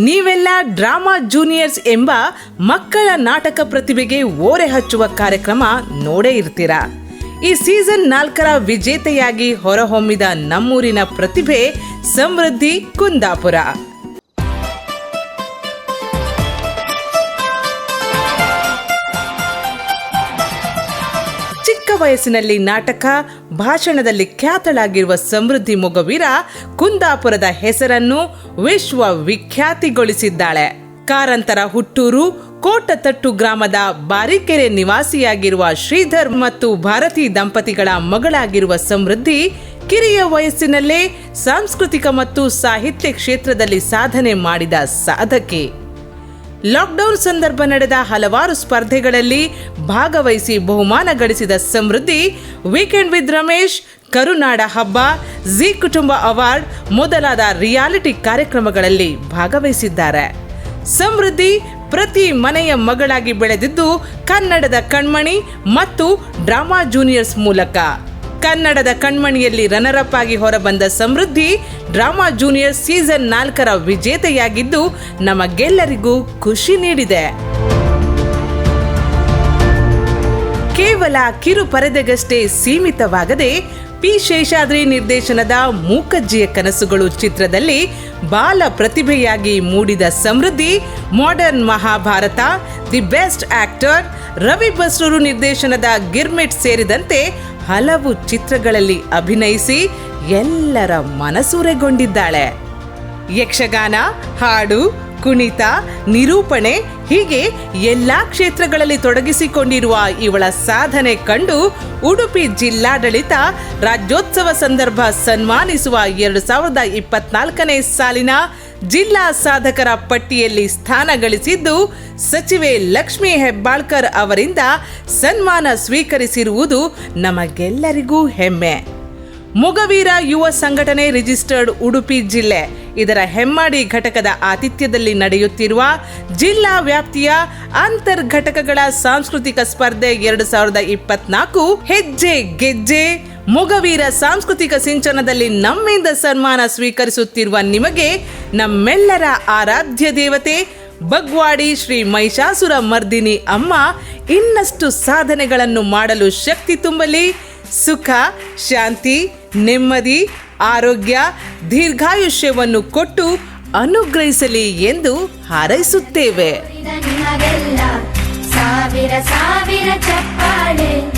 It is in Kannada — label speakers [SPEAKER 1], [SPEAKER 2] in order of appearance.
[SPEAKER 1] ನೀವೆಲ್ಲ ಡ್ರಾಮಾ ಜೂನಿಯರ್ಸ್ ಎಂಬ ಮಕ್ಕಳ ನಾಟಕ ಪ್ರತಿಭೆಗೆ ಓರೆ ಹಚ್ಚುವ ಕಾರ್ಯಕ್ರಮ ನೋಡೇ ಇರ್ತೀರಾ? ಈ ಸೀಸನ್ ನಾಲ್ಕರ ವಿಜೇತೆಯಾಗಿ ಹೊರಹೊಮ್ಮಿದ ನಮ್ಮೂರಿನ ಪ್ರತಿಭೆ ಸಮೃದ್ಧಿ ಕುಂದಾಪುರ. ವಯಸ್ಸಿನಲ್ಲಿ ನಾಟಕ, ಭಾಷಣದಲ್ಲಿ ಖ್ಯಾತಳಾಗಿರುವ ಸಮೃದ್ಧಿ ಮೊಗವೀರ ಕುಂದಾಪುರದ ಹೆಸರನ್ನು ವಿಶ್ವ ವಿಖ್ಯಾತಿಗೊಳಿಸಿದ್ದಾಳೆ ಕಾರಂತರ ಹುಟ್ಟೂರು, ಕೋಟತಟ್ಟು ಗ್ರಾಮದ ಬಾರಿಕೆರೆ ನಿವಾಸಿಯಾಗಿರುವ ಶ್ರೀಧರ್ ಮತ್ತು ಭಾರತಿ ದಂಪತಿಗಳ ಮಗಳಾಗಿರುವ ಸಮೃದ್ಧಿ ಕಿರಿಯ ವಯಸ್ಸಿನಲ್ಲೇ ಸಾಂಸ್ಕೃತಿಕ ಮತ್ತು ಸಾಹಿತ್ಯ ಕ್ಷೇತ್ರದಲ್ಲಿ ಸಾಧನೆ ಮಾಡಿದ ಸಾಧಕಿ. ಲಾಕ್ಡೌನ್ ಸಂದರ್ಭ ನಡೆದ ಹಲವಾರು ಸ್ಪರ್ಧೆಗಳಲ್ಲಿ ಭಾಗವಹಿಸಿ ಬಹುಮಾನ ಗಳಿಸಿದ ಸಮೃದ್ಧಿ ವೀಕೆಂಡ್ ವಿತ್ ರಮೇಶ್, ಕರುನಾಡ ಹಬ್ಬ ಜಿ ಕುಟುಂಬ ಅವಾರ್ಡ್ ಮೊದಲಾದ ರಿಯಾಲಿಟಿ ಕಾರ್ಯಕ್ರಮಗಳಲ್ಲಿ ಭಾಗವಹಿಸಿದ್ದಾರೆ. ಸಮೃದ್ಧಿ ಪ್ರತಿ ಮನೆಯ ಮಗಳಾಗಿ ಬೆಳೆದಿದ್ದು ಕನ್ನಡದ ಕಣ್ಮಣಿ ಮತ್ತು ಡ್ರಾಮಾ ಜೂನಿಯರ್ಸ್ ಮೂಲಕ. ಕನ್ನಡದ ಕಣ್ಮಣಿಯಲ್ಲಿ ರನ್ನರಪ್ ಆಗಿ ಹೊರಬಂದ ಸಮೃದ್ಧಿ, ಡ್ರಾಮಾ ಜೂನಿಯರ್ ಸೀಸನ್ ನಾಲ್ಕರ ವಿಜೇತೆಯಾಗಿದ್ದು ನಮಗೆಲ್ಲರಿಗೂ ಖುಷಿ ನೀಡಿದೆ. ಕೇವಲ ಕಿರು ಪರದೆಗಷ್ಟೇ ಸೀಮಿತವಾಗದೆ, ಪಿ ಶೇಷಾದ್ರಿ ನಿರ್ದೇಶನದ ಮೂಕಜ್ಜಿಯ ಕನಸುಗಳು ಚಿತ್ರದಲ್ಲಿ ಬಾಲ ಪ್ರತಿಭೆಯಾಗಿ ಮೂಡಿದ Samruddhi modern Mahabharata the best actor Ravi Basrur ನಿರ್ದೇಶನದ ಗಿರ್ಮಿಟ್ ಸೇರಿದಂತೆ ಹಲವು ಚಿತ್ರಗಳಲ್ಲಿ ಅಭಿನಯಿಸಿ ಎಲ್ಲರ ಮನಸೂರೆಗೊಂಡಿದ್ದಾಳೆ. ಯಕ್ಷಗಾನ, ಹಾಡು, ಕುಣಿತ, ನಿರೂಪಣೆ ಹೀಗೆ ಎಲ್ಲಾ ಕ್ಷೇತ್ರಗಳಲ್ಲಿ ತೊಡಗಿಸಿಕೊಂಡಿರುವ ಇವಳ ಸಾಧನೆ ಕಂಡು ಉಡುಪಿ ಜಿಲ್ಲಾಡಳಿತ ರಾಜ್ಯೋತ್ಸವ ಸಂದರ್ಭ ಸನ್ಮಾನಿಸುವ ಎರಡು ಸಾವಿರದ ಇಪ್ಪತ್ನಾಲ್ಕನೇ ಸಾಲಿನ ಜಿಲ್ಲಾ ಸಾಧಕರ ಪಟ್ಟಿಯಲ್ಲಿ ಸ್ಥಾನ ಗಳಿಸಿದ್ದು ಸಚಿವೆ ಲಕ್ಷ್ಮೀ ಹೆಬ್ಬಾಳ್ಕರ್ ಅವರಿಂದ ಸನ್ಮಾನ ಸ್ವೀಕರಿಸಿರುವುದು ನಮಗೆಲ್ಲರಿಗೂ ಹೆಮ್ಮೆ. ಮೊಗವೀರ ಯುವ ಸಂಘಟನೆ ರಿಜಿಸ್ಟರ್ಡ್ ಉಡುಪಿ ಜಿಲ್ಲೆ. ಇದರ ಹೆಮ್ಮಾಡಿ ಘಟಕದ ಆತಿಥ್ಯದಲ್ಲಿ ನಡೆಯುತ್ತಿರುವ ಜಿಲ್ಲಾ ವ್ಯಾಪ್ತಿಯ ಅಂತರ್ ಘಟಕಗಳ ಸಾಂಸ್ಕೃತಿಕ ಸ್ಪರ್ಧೆ ಎರಡು ಸಾವಿರದ ಇಪ್ಪತ್ನಾಲ್ಕು ಹೆಜ್ಜೆ ಗೆಜ್ಜೆ. ಮುಗವೀರ ಸಾಂಸ್ಕೃತಿಕ ಸಿಂಚನದಲ್ಲಿ ನಮ್ಮಿಂದ ಸನ್ಮಾನ ಸ್ವೀಕರಿಸುತ್ತಿರುವ ನಿಮಗೆ ನಮ್ಮೆಲ್ಲರ ಆರಾಧ್ಯ ದೇವತೆ, ಬಗ್ವಾಡಿ ಶ್ರೀ ಮಹಿಷಾಸುರ ಮರ್ದಿನಿ ಅಮ್ಮ ಇನ್ನಷ್ಟು ಸಾಧನೆಗಳನ್ನು ಮಾಡಲು ಶಕ್ತಿ ತುಂಬಲಿ. ಸುಖ ಶಾಂತಿ ನೆಮ್ಮದಿ ಆರೋಗ್ಯ ದೀರ್ಘಾಯುಷ್ಯವನ್ನು ಕೊಟ್ಟು ಅನುಗ್ರಹಿಸಲಿ ಎಂದು ಹಾರೈಸುತ್ತೇವೆ.
[SPEAKER 2] ಸಾವಿರ ಸಾವಿರ ಚಪ್ಪಾಳೆ.